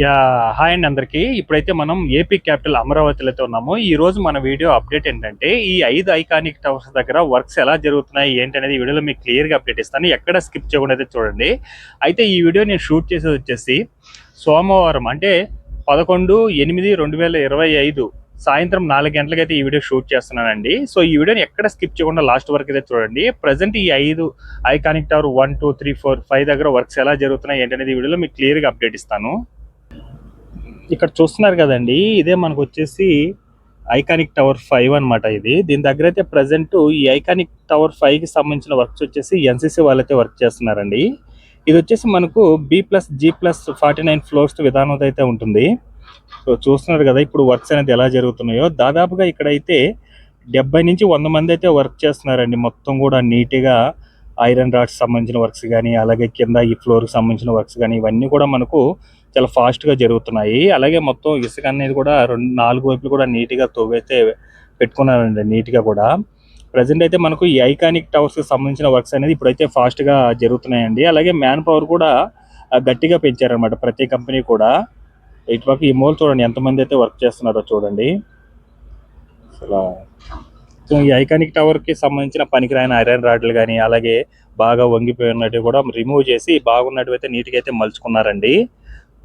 Yeah hi అండి అందరికీ. ఇప్పుడైతే మనం ఏపీ క్యాపిటల్ అమరావతిలో ఉన్నాము. ఈ రోజు మన వీడియో అప్డేట్ ఏంటంటే ఈ ఐదు ఐకానిక్ టవర్స్ దగ్గర వర్క్స్ ఎలా జరుగుతున్నాయి ఏంటి అనేది వీడియోలో మీకు క్లియర్గా అప్డేట్ ఇస్తాను. ఎక్కడ స్కిప్ చేయకుండా అయితే చూడండి. అయితే ఈ వీడియో నేను షూట్ చేసేది వచ్చేసి సోమవారం అంటే పదకొండు ఎనిమిది రెండు వేల ఇరవై ఐదు సాయంత్రం నాలుగు గంటలకైతే ఈ వీడియో షూట్ చేస్తున్నానండి. సో ఈ వీడియోని ఎక్కడ స్కిప్ చేయకుండా లాస్ట్ వరకు అయితే చూడండి. ప్రజెంట్ ఈ ఐదు iconic tower one two three four five దగ్గర వర్క్స్ ఎలా జరుగుతున్నాయి ఏంటనేది ఈ వీడియోలో మీకు క్లియర్గా అప్డేట్ ఇస్తాను. ఇక్కడ చూస్తున్నారు కదండి ఇదే మనకు వచ్చేసి ఐకానిక్ టవర్ ఫైవ్ అన్నమాట ఇది. దీని దగ్గర అయితే ప్రజెంట్ ఈ ఐకానిక్ టవర్ ఫైవ్కి సంబంధించిన వర్క్స్ వచ్చేసి ఎన్సీసీ వాళ్ళైతే వర్క్ చేస్తున్నారండి. ఇది వచ్చేసి మనకు B plus G plus forty nine floors విధానం అయితే ఉంటుంది. సో చూస్తున్నారు కదా ఇప్పుడు వర్క్స్ అనేది ఎలా జరుగుతున్నాయో. దాదాపుగా ఇక్కడైతే డెబ్బై నుంచి వంద మంది అయితే వర్క్ చేస్తున్నారండి. మొత్తం కూడా నీట్గా ఐరన్ రాడ్స్ సంబంధించిన వర్క్స్ కానీ అలాగే కింద ఈ ఫ్లోర్కి సంబంధించిన వర్క్స్ కానీ ఇవన్నీ కూడా మనకు చాలా ఫాస్ట్గా జరుగుతున్నాయి. అలాగే మొత్తం ఇసుక అనేది కూడా రెండు నాలుగు వైపులు కూడా నీట్గా తవ్వైతే పెట్టుకున్నారండి నీట్గా కూడా. ప్రజెంట్ అయితే మనకు ఈ ఐకానిక్ టవర్స్కి సంబంధించిన వర్క్స్ అనేది ఇప్పుడైతే ఫాస్ట్గా జరుగుతున్నాయండి. అలాగే మ్యాన్ పవర్ కూడా గట్టిగా పెంచారనమాట ప్రతి కంపెనీ కూడా. ఇటుపక్క ఈ మూల చూడండి ఎంతమంది అయితే వర్క్ చేస్తున్నారో చూడండి. అసలు సో ఈ ఐకానిక్ టవర్కి సంబంధించిన పనికిరాని ఐరన్ రాడ్లు కానీ అలాగే బాగా వంగిపోయి ఉన్నట్టు కూడా రిమూవ్ చేసి బాగున్నట్టు అయితే నీట్గా అయితే మలుచుకున్నారండి.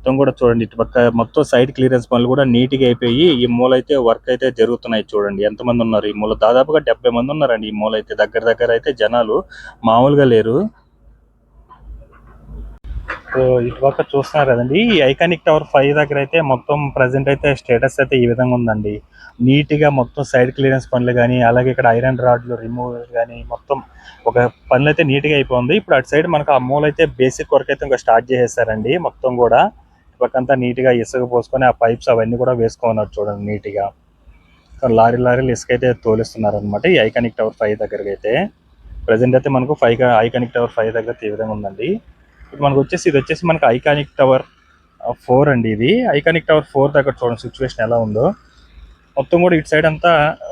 మొత్తం కూడా చూడండి. ఇటు పక్క మొత్తం సైడ్ క్లియరెన్స్ పనులు కూడా నీట్గా అయిపోయి ఈ మూల అయితే వర్క్ అయితే జరుగుతున్నాయి చూడండి. ఎంతమంది ఉన్నారు? ఈ మూల దాదాపుగా డెబ్బై మంది ఉన్నారండి ఈ మూల అయితే. దగ్గర దగ్గర అయితే జనాలు మామూలుగా లేరు. సో ఇటు పక్క చూస్తున్నారు కదండి. ఈ ఐకానిక్ టవర్ ఫైవ్ దగ్గర అయితే మొత్తం ప్రజెంట్ అయితే స్టేటస్ అయితే ఈ విధంగా ఉందండి. నీట్గా మొత్తం సైడ్ క్లియరెన్స్ పనులు కానీ అలాగే ఇక్కడ ఐరన్ రాడ్లు రిమూవ్ కానీ మొత్తం ఒక పనులు అయితే నీట్గా అయిపోయింది. ఇప్పుడు అటు సైడ్ మనకు ఆ మూల అయితే బేసిక్ వర్క్ అయితే ఇంకా స్టార్ట్ చేసేసారండి మొత్తం కూడా. అంతా నీట్గా ఇసుక పోసుకొని ఆ పైప్స్ అవన్నీ కూడా వేసుకున్నారు చూడండి నీట్గా లారీ లారీలు ఇసుక అయితే తోలిస్తున్నారు అనమాట ఈ ఐకానిక్ టవర్ ఫైవ్ దగ్గరకి అయితే ప్రజెంట్ అయితే మనకు ఫైవ్ ఐకానిక్ టవర్ ఫైవ్ దగ్గర ఈ విధంగా ఉందండి. ఇప్పుడు మనకు వచ్చేసి ఇది వచ్చేసి మనకు ఐకానిక్ టవర్ ఫోర్ అండి ఇది. ఐకానిక్ టవర్ ఫోర్ దగ్గర చూడండి సిచ్యువేషన్ ఎలా ఉందో. మొత్తం కూడా ఇటు సైడ్ అంతా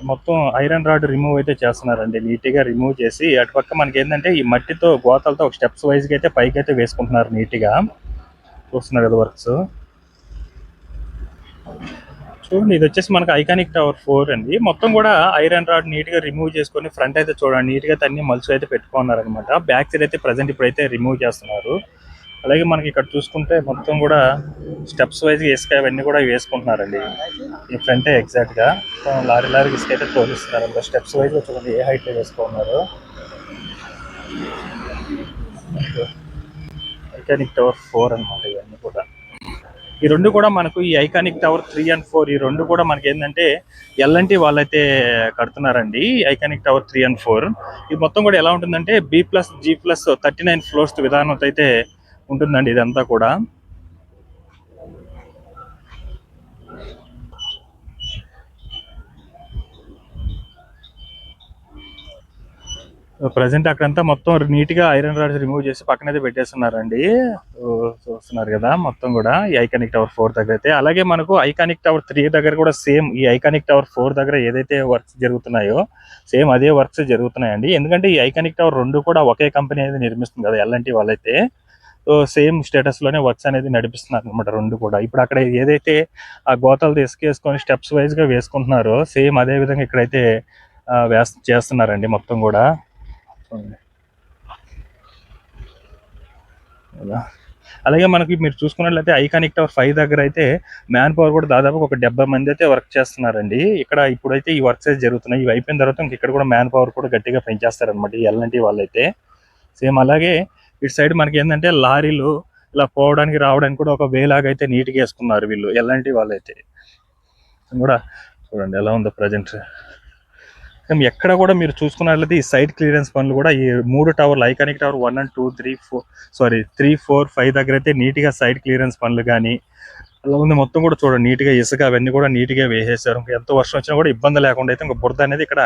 మొత్తం ఐరన్ రాడ్ రిమూవ్ అయితే చేస్తున్నారండి. నీట్గా రిమూవ్ చేసి అటు పక్క మనకి ఏంటంటే ఈ మట్టితో గోతాలతో ఒక స్టెప్స్ వైజ్గా అయితే పైకి అయితే వేసుకుంటున్నారు నీట్గా. చూస్తున్నారు కదా వర్క్స్. చూడండి ఇది వచ్చేసి మనకు ఐకానిక్ టవర్ ఫోర్ అండి. మొత్తం కూడా ఐరన్ రాడ్ నీట్గా రిమూవ్ చేసుకొని ఫ్రంట్ అయితే చూడండి నీట్గా మలుసు అయితే పెట్టుకున్నారు అనమాట బ్యాక్ సైడ్ అయితే ప్రజెంట్ ఇప్పుడైతే రిమూవ్ చేస్తున్నారు. అలాగే మనకి ఇక్కడ చూసుకుంటే మొత్తం కూడా స్టెప్స్ వైజ్ ఇసుక అవన్నీ కూడా వేసుకుంటున్నారండి. ఈ ఫ్రంటే ఎగ్జాక్ట్గా. లారీ లారీ ఇసుక అయితే తోలిస్తున్నారు స్టెప్స్ వైజ్ చూడండి ఏ హైట్లో వేసుకున్నారు. ఐకానిక్ టవర్ ఫోర్ అన్నమాట ఇవన్నీ కూడా. ఈ రెండు కూడా మనకు ఈ iconic tower three and four ఈ రెండు కూడా మనకి ఏంటంటే ఎల్ఎన్టీ వాళ్ళైతే కడుతున్నారండి. Iconic tower three and four ఇది మొత్తం కూడా ఎలా ఉంటుందంటే B plus G plus thirty nine floors విధానం అయితే ఉంటుందండి ఇదంతా కూడా. ప్రజెంట్ అక్కడంతా మొత్తం నీట్గా ఐరన్ రాడ్స్ రిమూవ్ చేసి పక్కనైతే పెట్టేస్తున్నారండి. ఓ, చూస్తున్నారు కదా మొత్తం కూడా ఈ ఐకానిక్ టవర్ ఫోర్ దగ్గర అయితే. అలాగే మనకు ఐకానిక్ టవర్ త్రీ దగ్గర కూడా సేమ్ ఈ ఐకానిక్ టవర్ ఫోర్ దగ్గర ఏదైతే వర్క్స్ జరుగుతున్నాయో సేమ్ అదే వర్క్స్ జరుగుతున్నాయండి. ఎందుకంటే ఈ ఐకానిక్ టవర్ రెండు కూడా ఒకే కంపెనీ అనేది నిర్మిస్తుంది కదా ఎల్ఎన్టీ వాళ్ళైతే. సేమ్ స్టేటస్లోనే వర్క్స్ అనేది నడిపిస్తున్నారు అనమాట రెండు కూడా. ఇప్పుడు అక్కడ ఏదైతే ఆ గోతాలు తీసుకేసుకొని స్టెప్స్ వైజ్గా వేసుకుంటున్నారో సేమ్ అదే విధంగా ఇక్కడైతే వేస్ చేస్తున్నారండి మొత్తం కూడా. అలాగే మనకి మీరు చూసుకున్నట్లయితే ఐకానిక్ టవర్ ఫైవ్ దగ్గర అయితే మ్యాన్ పవర్ కూడా దాదాపు ఒక డెబ్బై మంది అయితే వర్క్ చేస్తున్నారండి. ఇక్కడ ఇప్పుడైతే ఈ వర్క్స్ అయితే జరుగుతున్నాయి. ఇవి అయిపోయిన తర్వాత ఇంక ఇక్కడ కూడా మ్యాన్ పవర్ కూడా గట్టిగా పెంచేస్తారనమాట ఈ ఎల్ఎన్టీ వాళ్ళైతే. సేమ్ అలాగే ఇటు సైడ్ మనకి ఏంటంటే లారీలు ఇలా పోవడానికి రావడానికి కూడా ఒక వేలాగా అయితే నీట్గా వేసుకున్నారు వీళ్ళు ఎల్ఎన్టీ వాళ్ళైతే. కూడా చూడండి ఎలా ఉందో ప్రజెంట్. ఎక్కడ కూడా మీరు చూసుకున్నట్లయితే ఈ సైడ్ క్లియరెన్స్ పనులు కూడా ఈ మూడు టవర్లు iconic tower one and two three four sorry three four five దగ్గర అయితే నీట్గా సైడ్ క్లియరెన్స్ పనులు కానీ అలా ఉంది మొత్తం కూడా చూడండి నీట్గా ఇసుక అవన్నీ కూడా నీట్గా వేసేసారు. ఇంకా ఎంత వర్షం వచ్చినా కూడా ఇబ్బంది లేకుండా అయితే ఇంకా బురద అనేది ఇక్కడ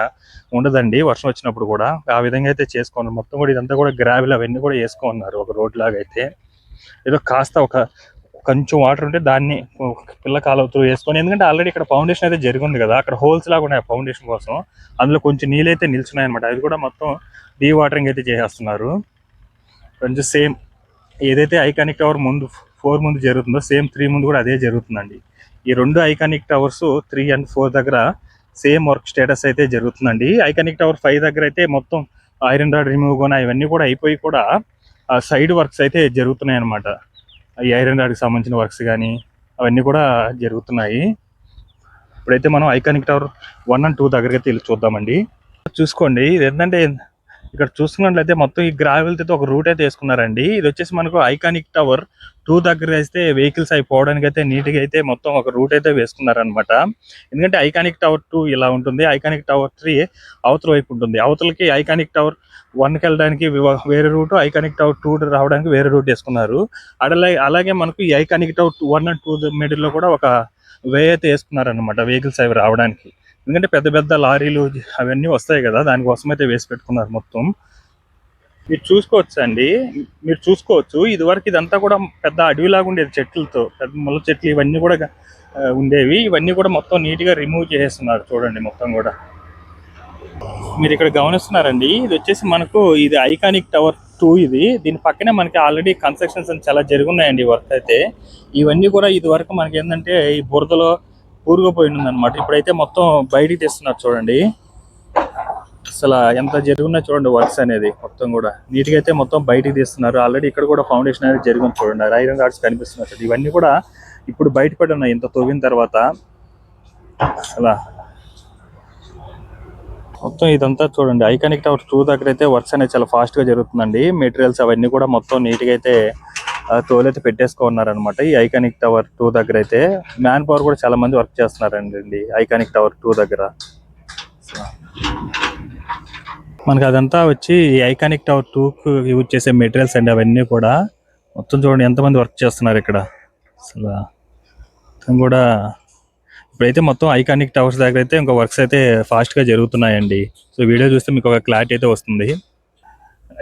ఉండదండి వర్షం వచ్చినప్పుడు కూడా. ఆ విధంగా అయితే చేసుకున్నారు మొత్తం కూడా ఇదంతా కూడా గ్రావెల్ అవన్నీ కూడా వేసుకున్నారు ఒక రోడ్ లాగా అయితే. ఏదో కాస్త ఒక కొంచెం వాటర్ ఉంటే దాన్ని పిల్ల కాలువతో వేసుకొని ఎందుకంటే ఆల్రెడీ ఇక్కడ ఫౌండేషన్ అయితే జరిగింది కదా అక్కడ హోల్స్ లాగా ఉన్నాయి ఫౌండేషన్ కోసం. అందులో కొంచెం నీళ్ళు అయితే నిల్చున్నాయి అనమాట అది కూడా మొత్తం డీ వాటరింగ్ అయితే చేసేస్తున్నారు. కొంచెం సేమ్ ఏదైతే ఐకానిక్ టవర్ ముందు ఫోర్ ముందు జరుగుతుందో సేమ్ త్రీ ముందు కూడా అదే జరుగుతుందండి. ఈ రెండు iconic towers three and four దగ్గర సేమ్ వర్క్ స్టేటస్ అయితే జరుగుతుందండి. ఐకానిక్ టవర్ ఫైవ్ దగ్గర అయితే మొత్తం ఐరన్ రాడ్ రిమూవ్ కూడా ఇవన్నీ కూడా అయిపోయి కూడా సైడ్ వర్క్స్ అయితే జరుగుతున్నాయి అనమాట ఈ ఐరన్ రాడ్కి సంబంధించిన వర్క్స్ కానీ అవన్నీ కూడా జరుగుతున్నాయి. ఇప్పుడైతే మనం iconic tower one and two దగ్గరికి అయితే వెళ్ళి చూద్దామండి. చూసుకోండి ఇది ఏంటంటే ఇక్కడ చూసుకున్నట్లయితే మొత్తం ఈ గ్రావెల్తో ఒక రూట్ అయితే వేసుకున్నారండి. ఇది వచ్చేసి మనకు ఐకానిక్ టవర్ టూ దగ్గర అయితే వెహికల్స్ అయి పోవడానికి అయితే నీట్గా అయితే మొత్తం ఒక రూట్ అయితే వేసుకున్నారనమాట ఎందుకంటే ఐకానిక్ టవర్ టూ ఇలా ఉంటుంది ఐకానిక్ టవర్ త్రీ అవతల వైపు ఉంటుంది. అవతలకి ఐకానిక్ టవర్ వన్కి వెళ్ళడానికి వేరే రూట్ ఐకానిక్ అవుట్ టూ రావడానికి వేరే రూట్ వేసుకున్నారు. అలాగే అలాగే మనకు ఈ iconic out one and two మిడిల్లో కూడా ఒక వే అయితే వేసుకున్నారనమాట వెహికల్స్ అవి రావడానికి. ఎందుకంటే పెద్ద పెద్ద లారీలు అవన్నీ వస్తాయి కదా దానికోసం అయితే వేసి పెట్టుకున్నారు మొత్తం. మీరు చూసుకోవచ్చు అండి మీరు చూసుకోవచ్చు. ఇది వరకు ఇదంతా కూడా పెద్ద అడవిలాగా ఉండేది చెట్లతో. పెద్ద ముళ్ళ చెట్లు ఇవన్నీ కూడా ఉండేవి. ఇవన్నీ కూడా మొత్తం నీట్గా రిమూవ్ చేసేస్తున్నారు చూడండి మొత్తం కూడా. మీరు ఇక్కడ గమనిస్తున్నారండి. ఇది వచ్చేసి మనకు ఇది ఐకానిక్ టవర్ టూ ఇది. దీని పక్కనే మనకి ఆల్రెడీ కన్స్ట్రక్షన్స్ అని చాలా జరుగున్నాయండి వర్క్ అయితే. ఇవన్నీ కూడా ఇది వరకు మనకి ఏంటంటే ఈ బురదలో పూరుకుపోయి ఉందన్నమాట. ఇప్పుడైతే మొత్తం బయటికి తీస్తున్నారు చూడండి. అసలు ఎంత జరుగున్నా చూడండి వర్క్స్ అనేది మొత్తం కూడా. నీట్గా అయితే మొత్తం బయటికి తీస్తున్నారు. ఆల్రెడీ ఇక్కడ కూడా ఫౌండేషన్ అనేది జరిగింది చూడండి. ఐరన్ రాడ్స్ కనిపిస్తున్నారు ఇవన్నీ కూడా ఇప్పుడు బయటపడి ఉన్నాయి. ఇంత తవ్విన తర్వాత. అసలు మొత్తం ఇదంతా చూడండి. ఐకానిక్ టవర్ టూ దగ్గర అయితే వర్క్స్ అనేది చాలా ఫాస్ట్గా జరుగుతుందండి. మెటీరియల్స్ అవన్నీ కూడా మొత్తం నీట్గా అయితే తోలైతే పెట్టేసుకున్నారనమాట ఈ ఐకానిక్ టవర్ టూ దగ్గర అయితే మ్యాన్ పవర్ కూడా చాలా మంది వర్క్ చేస్తున్నారండి ఐకానిక్ టవర్ టూ దగ్గర. మనకి అదంతా వచ్చి ఈ ఐకానిక్ టవర్ టూ కు యూజ్ చేసే మెటీరియల్స్ అండి అవన్నీ కూడా. మొత్తం చూడండి ఎంతమంది వర్క్ చేస్తున్నారు ఇక్కడ. అసలు కూడా ఇప్పుడైతే మొత్తం ఐకానిక్ టవర్స్ దగ్గర అయితే ఇంకా వర్క్స్ అయితే ఫాస్ట్గా జరుగుతున్నాయండి. సో వీడియో చూస్తే మీకు ఒక క్లారిటీ అయితే వస్తుంది.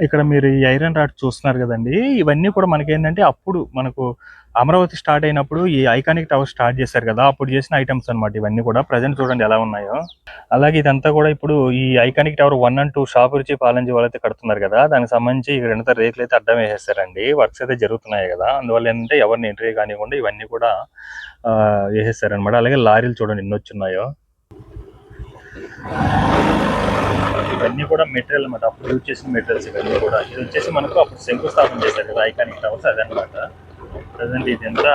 ఇక్కడ మీరు ఈ ఐరన్ రాడ్ చూస్తున్నారు కదండి. ఇవన్నీ కూడా మనకి ఏంటంటే అప్పుడు మనకు అమరావతి స్టార్ట్ అయినప్పుడు ఈ ఐకానిక్ టవర్ స్టార్ట్ చేశారు కదా అప్పుడు చేసిన ఐటమ్స్ అనమాట ఇవన్నీ కూడా ప్రజెంట్ చూడండి ఎలా ఉన్నాయో. అలాగే ఇదంతా కూడా ఇప్పుడు ఈ iconic tower one and two Shapoorji Pallonji వాళ్ళు అయితే కడుతున్నారు కదా దానికి సంబంధించి ఇక్కడ ఎంత రేకులు అయితే అడ్డం వేసేస్తారండి వర్క్స్ అయితే జరుగుతున్నాయి కదా అందువల్ల ఏంటంటే ఎవరిని ఎంట్రీ కానివ్వకుండా ఇవన్నీ కూడా వేసేస్తారనమాట అలాగే లారీలు చూడండి ఎన్ని వచ్చున్నాయో. ఇవన్నీ కూడా మెటీరియల్ అన్నమాట. అప్పుడు యూజ్ చేసిన మెటీరియల్స్ ఇవన్నీ కూడా. ఇది వచ్చేసి మనకు అప్పుడు శంకుస్థాపన చేశారు కదా ఐకానిక్ టవర్స్ అదనమాట ప్రజెంట్ ఇది ఎంత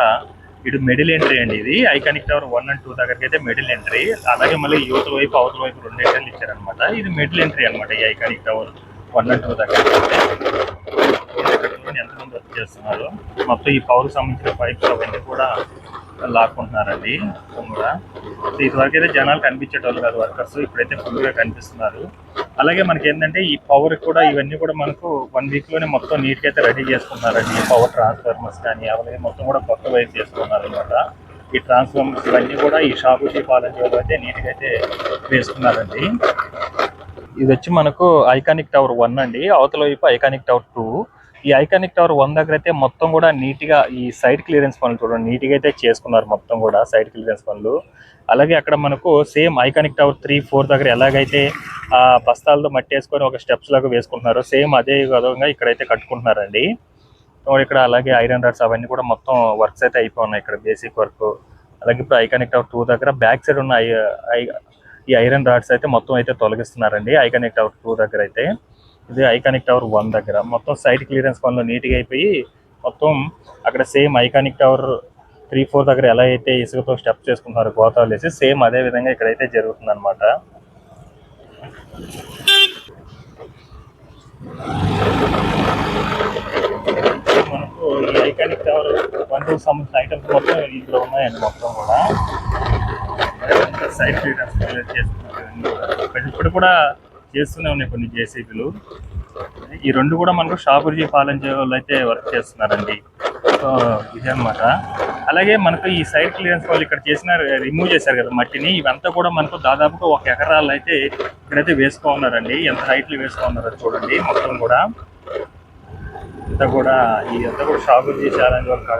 ఇటు మిడిల్ ఎంట్రీ అండి ఇది. Iconic tower one and two దగ్గరికి అయితే మిడిల్ ఎంట్రీ అలాగే మళ్ళీ యూత్ వైపు అవతల వైపు రెండు ఎంట్రీలు ఇచ్చారనమాట ఇది మిడిల్ ఎంట్రీ అనమాట ఈ iconic tower one and two దగ్గర ఎంతమంది వర్క్ చేస్తున్నారు? మొత్తం ఈ పవర్కి సంబంధించిన పైప్స్ అవన్నీ కూడా లాక్కుంటున్నారండి. కూడా. ఇదివరకు అయితే జనాలు కనిపించేటోళ్ళు కాదు వర్కర్స్ ఇప్పుడైతే ఫుల్గా కనిపిస్తున్నారు. అలాగే మనకి ఏంటంటే ఈ పవర్ కూడా ఇవన్నీ కూడా మనకు వన్ వీక్లోనే మొత్తం నీట్గా అయితే రెడీ చేసుకున్నారండి. ఈ పవర్ ట్రాన్స్ఫార్మర్స్ కానీ అలాగే మొత్తం కూడా కొత్త వైర్ చేసుకున్నారు అనమాట ఈ ట్రాన్స్ఫార్మర్స్ ఇవన్నీ కూడా ఈ షాపు పాలన అయితే నీట్గా అయితే వేసుకున్నారండి. ఇది వచ్చి మనకు ఐకానిక్ టవర్ వన్ అండి. అవతల వైపు ఐకానిక్ టవర్ టూ ఈ ఐకానిక్ టవర్ వన్ దగ్గర అయితే మొత్తం కూడా నీట్గా ఈ సైడ్ క్లియరెన్స్ పనులు చూడండి. నీట్గా అయితే చేసుకున్నారు మొత్తం కూడా సైడ్ క్లియరెన్స్ పనులు. అలాగే అక్కడ మనకు same iconic tower three four దగ్గర ఎలాగైతే ఆ బస్తాలతో మట్టి వేసుకొని ఒక స్టెప్స్ లాగా వేసుకుంటున్నారు సేమ్ అదే విధంగా ఇక్కడైతే కట్టుకుంటున్నారండి. ఇక్కడ అలాగే ఐరన్ రాడ్స్ అవన్నీ కూడా మొత్తం వర్క్స్ అయితే అయిపోయి ఇక్కడ బేసిక్ వర్క్. అలాగే ఇప్పుడు ఐకానిక్ టవర్ టూ దగ్గర బ్యాక్ సైడ్ ఉన్న ఐ- ఈ ఐరన్ రాడ్స్ అయితే మొత్తం అయితే తొలగిస్తున్నారండి ఐకానిక్ టవర్ టూ దగ్గర అయితే ఇది ఐకానిక్ టవర్ వన్ దగ్గర. మొత్తం సైట్ క్లియరెన్స్ పనులు నీట్గా అయిపోయి మొత్తం అక్కడ same iconic tower three four దగ్గర ఎలా అయితే ఇసుకతో స్టెప్ చేసుకుంటున్నారు గోతాలు వేసి సేమ్ అదే విధంగా ఇక్కడైతే జరుగుతుంది అనమాట మనకు ఈ ఐకానిక్ టవర్ వన్ టూ సంబంధించిన ఐటమ్స్ మొత్తం ఇందులో ఉన్నాయండి మొత్తం కూడా. సైట్ క్లియరెన్స్ ఇప్పుడు కూడా చేస్తూనే ఉన్నాయి కొన్ని జేసీబీలు ఈ రెండు కూడా మనకు షాపుర్జీ పాలెంజీ వాళ్ళు అయితే వర్క్ చేస్తున్నారండి. సో ఇదే అనమాట అలాగే మనకు ఈ సైడ్ క్లియరెన్స్ వాళ్ళు ఇక్కడ చేసిన రిమూవ్ చేశారు కదా మట్టిని ఇవంతా కూడా మనకు దాదాపుగా ఒక ఎకరాలు అయితే ఇక్కడైతే వేసుకోన్నారండి ఎంత హైట్లు వేసుకోన్నారో చూడండి మొత్తం కూడా. ఇంత కూడా ఈ అంతా కూడా షాపుర్జీ ఛాలెంజ్ వర్క్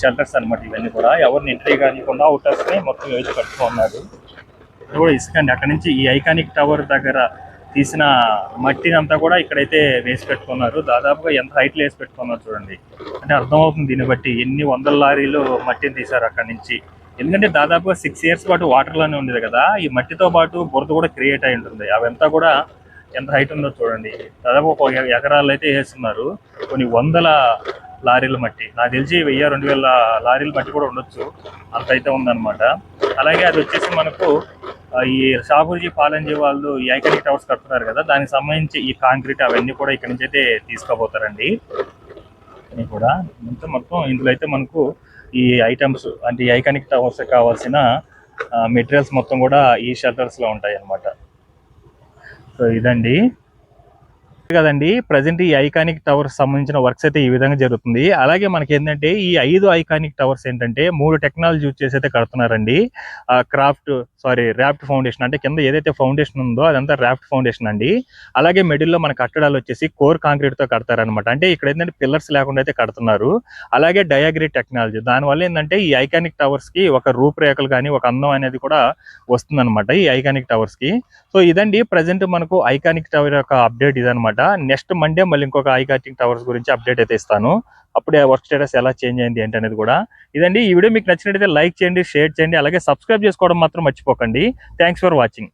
షెల్టర్స్ అన్నమాట ఇవన్నీ కూడా. ఎవరిని ఎంట్రీ కానివ్వకుండా అవుటర్స్ మొత్తం వేసి కట్టుకున్నారు. ఇది కూడా ఇసుక అండి. అక్కడ నుంచి ఈ ఐకానిక్ టవర్ దగ్గర తీసిన మట్టిని అంతా కూడా ఇక్కడైతే వేసి పెట్టుకున్నారు. దాదాపుగా ఎంత హైట్లో వేసి పెట్టుకున్నారు చూడండి. అంటే అర్థమవుతుంది దీన్ని బట్టి. ఎన్ని వందల లారీలు మట్టిని తీశారు అక్కడ నుంచి. ఎందుకంటే దాదాపుగా సిక్స్ ఇయర్స్ పాటు వాటర్లోనే ఉండేది కదా. ఈ మట్టితో పాటు బురద కూడా క్రియేట్ అయి ఉంటుంది. అవంతా కూడా ఎంత హైట్ ఉందో చూడండి. దాదాపు ఒక ఎకరాలు అయితే వేస్తున్నారు. కొన్ని వందల లారీల మట్టి. నాకు తెలిసి వెయ్యి రెండు వేల లారీల మట్టి కూడా ఉండొచ్చు. అంత అయితే ఉందన్నమాట. అలాగే అది వచ్చేసి మనకు ఈ షాపూర్జీ పాలంజీ వాళ్ళు ఈ ఐకానిక్ టవర్స్ కడుతున్నారు కదా దానికి సంబంధించి ఈ కాంక్రీట్ అవన్నీ కూడా ఇక్కడ నుంచి అయితే తీసుకోబోతారండి కూడా మొత్తం మొత్తం ఇందులో అయితే మనకు ఈ ఐటమ్స్ అంటే ఈ ఐకానిక్ టవర్స్ కావాల్సిన మెటీరియల్స్ మొత్తం కూడా ఈ షెల్టర్స్లో ఉంటాయి అన్నమాట సో ఇదండి. కదండి ప్రజెంట్ ఈ ఐకానిక్ టవర్స్ సంబంధించిన వర్క్స్ అయితే ఈ విధంగా జరుగుతుంది. అలాగే మనకి ఏంటంటే ఈ ఐదు ఐకానిక్ టవర్స్ ఏంటంటే మూడు టెక్నాలజీ యూజ్ చేసి అయితే కడుతున్నారండి. క్రాఫ్ట్ సారీ ర్యాఫ్ట్ ఫౌండేషన్ అంటే కింద ఏదైతే ఫౌండేషన్ ఉందో అదంతా ర్యాఫ్ట్ ఫౌండేషన్ అండి. అలాగే మిడిల్లో లో మన కట్టడాలు వచ్చేసి కోర్ కాంక్రీట్తో కడతారనమాట అంటే ఇక్కడ ఏంటంటే పిల్లర్స్ లేకుండా అయితే కడుతున్నారు. అలాగే డయాగ్రీ టెక్నాలజీ దానివల్ల ఏంటంటే ఈ ఐకానిక్ టవర్స్కి ఒక రూపురేఖలు కానీ ఒక అందం అనేది కూడా వస్తుందన్నమాట ఈ ఐకానిక్ టవర్స్కి. సో ఇదండి ప్రజెంట్ మనకు ఐకానిక్ టవర్ యొక్క అప్డేట్ ఇదనమాట నెక్స్ట్ మండే మళ్ళీ ఇంకొక ఐకానిక్ టవర్స్ గురించి అప్డేట్ అయితే ఇస్తాను. అప్పుడే వర్క్ స్టేటస్ ఎలా చేంజ్ అయింది ఏంటి అనేది కూడా. ఇదండి. ఈ వీడియో మీకు నచ్చినట్టయితే లైక్ చేయండి షేర్ చేయండి అలాగే సబ్స్క్రైబ్ చేసుకోవడం మాత్రం మర్చిపోకండి. Thanks for watching